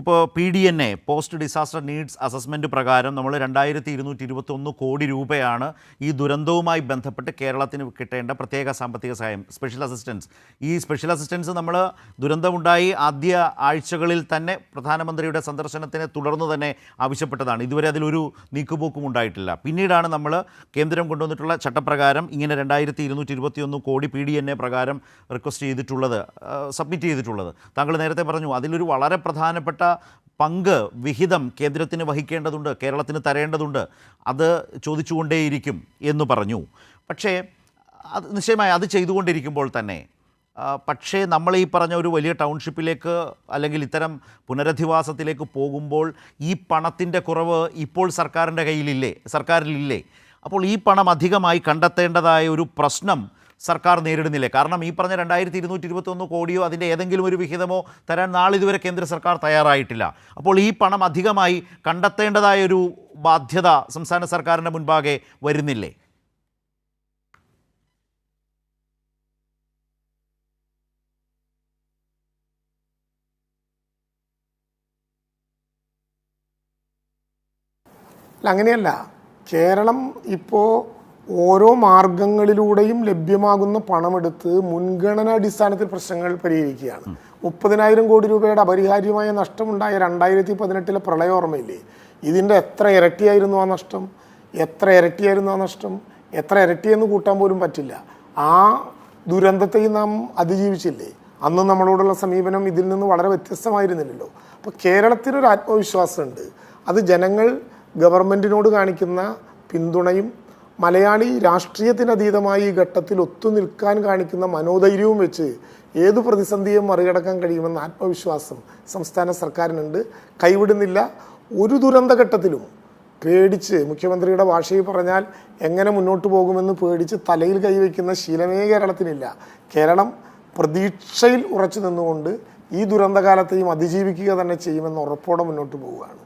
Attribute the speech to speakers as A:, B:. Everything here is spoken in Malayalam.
A: ഇപ്പോൾ P D N A post disaster needs assessment പ്രകാരം നമ്മൾ രണ്ടായിരത്തി ഇരുന്നൂറ്റി ഇരുപത്തൊന്ന് കോടി രൂപയാണ് ഈ ദുരന്തവുമായി ബന്ധപ്പെട്ട് കേരളത്തിന് കിട്ടേണ്ട പ്രത്യേക സാമ്പത്തിക സഹായം സ്പെഷ്യൽ അസിസ്റ്റൻസ് ഈ സ്പെഷ്യൽ അസിസ്റ്റൻസ് നമ്മൾ ദുരന്തമുണ്ടായി ആദ്യ ആഴ്ചകളിൽ തന്നെ പ്രധാനമന്ത്രിയുടെ സന്ദർശനത്തിനെ തുടർന്ന് തന്നെ ആവശ്യപ്പെട്ടതാണ്. ഇതുവരെ അതിലൊരു നീക്കുപോക്കും ഉണ്ടായിട്ടില്ല. പിന്നീടാണ് നമ്മൾ കേന്ദ്രം കൊണ്ടുവന്നിട്ടുള്ള ചട്ടപ്രകാരം ഇങ്ങനെ രണ്ടായിരത്തി ഇരുന്നൂറ്റി ഇരുപത്തിയൊന്ന് കോടി പി ഡി എൻ എ പ്രകാരം റിക്വസ്റ്റ് ചെയ്തിട്ടുള്ളത് സബ്മിറ്റ് ചെയ്തിട്ടുള്ളത്. താങ്കൾ നേരത്തെ പറഞ്ഞു അതിലൊരു വളരെ പ്രധാനപ്പെട്ട പങ്ക് വിഹിതം കേന്ദ്രത്തിന് വഹിക്കേണ്ടതുണ്ട് കേരളത്തിന് തരേണ്ടതുണ്ട് അത് ചോദിച്ചുകൊണ്ടേയിരിക്കും എന്ന് പറഞ്ഞു. പക്ഷേ അത് നിശ്ചയമായി അത് ചെയ്തുകൊണ്ടിരിക്കുമ്പോൾ തന്നെ പക്ഷേ നമ്മൾ ഈ പറഞ്ഞ ഒരു വലിയ ടൗൺഷിപ്പിലേക്ക് അല്ലെങ്കിൽ ഇത്തരം പുനരധിവാസത്തിലേക്ക് പോകുമ്പോൾ ഈ പണത്തിന്റെ കുറവ് ഇപ്പോൾ സർക്കാരിന്റെ കയ്യിലില്ലേ സർക്കാരിലില്ലേ? അപ്പോൾ ഈ പണം അധികമായി കണ്ടെത്തേണ്ടതായ ഒരു പ്രശ്നം സർക്കാർ നേരിടുന്നില്ലേ? കാരണം ഈ പറഞ്ഞ രണ്ടായിരത്തി ഇരുന്നൂറ്റി ഇരുപത്തൊന്ന് കോടിയോ അതിന്റെ ഏതെങ്കിലും ഒരു വിഹിതമോ തരാൻ നാളിതുവരെ കേന്ദ്ര സർക്കാർ തയ്യാറായിട്ടില്ല. അപ്പോൾ ഈ പണം അധികമായി കണ്ടെത്തേണ്ടതായ ഒരു ബാധ്യത സംസ്ഥാന സർക്കാരിന്റെ മുൻപാകെ വരുന്നില്ലേ?
B: അങ്ങനെയല്ല. കേരളം ഇപ്പോൾ ഓരോ മാർഗങ്ങളിലൂടെയും ലഭ്യമാകുന്ന പണമെടുത്ത് മുൻഗണനാ അടിസ്ഥാനത്തിൽ പ്രശ്നങ്ങൾ പരിഹരിക്കുകയാണ്. മുപ്പതിനായിരം കോടി രൂപയുടെ അപരിഹാര്യമായ നഷ്ടമുണ്ടായ രണ്ടായിരത്തി പതിനെട്ടിലെ പ്രളയ ഓർമ്മയില്ലേ? ഇതിന്റെ എത്ര ഇരട്ടിയായിരുന്നു ആ നഷ്ടം? എത്ര ഇരട്ടിയായിരുന്നു ആ നഷ്ടം? എത്ര ഇരട്ടിയെന്ന് കൂട്ടാൻ പോലും പറ്റില്ല. ആ ദുരന്തത്തെയും നാം അതിജീവിച്ചില്ലേ? അന്ന് നമ്മളോടുള്ള സമീപനം ഇതിൽ നിന്ന് വളരെ വ്യത്യസ്തമായിരുന്നില്ലല്ലോ. അപ്പോൾ കേരളത്തിനൊരു ആത്മവിശ്വാസമുണ്ട്. അത് ജനങ്ങൾ ഗവൺമെന്റിനോട് കാണിക്കുന്ന പിന്തുണയും മലയാളി രാഷ്ട്രീയത്തിനതീതമായി ഈ ഘട്ടത്തിൽ ഒത്തുനിൽക്കാൻ കാണിക്കുന്ന മനോധൈര്യവും വെച്ച് ഏത് പ്രതിസന്ധിയും മറികടക്കാൻ കഴിയുമെന്ന ആത്മവിശ്വാസം സംസ്ഥാന സർക്കാരിനുണ്ട്. കൈവിടുന്നില്ല. ഒരു ദുരന്തഘട്ടത്തിലും പേടിച്ച് മുഖ്യമന്ത്രിയുടെ ഭാഷയിൽ പറഞ്ഞാൽ എങ്ങനെ മുന്നോട്ട് പോകുമെന്ന് പേടിച്ച് തലയിൽ കൈവയ്ക്കുന്ന ശീലമേ കേരളത്തിനില്ല. കേരളം പ്രതീക്ഷയിൽ ഉറച്ചു നിന്നുകൊണ്ട് ഈ ദുരന്തകാലത്തെയും അതിജീവിക്കുക തന്നെ ചെയ്യുമെന്ന് ഉറപ്പോടെ മുന്നോട്ട് പോവുകയാണ്.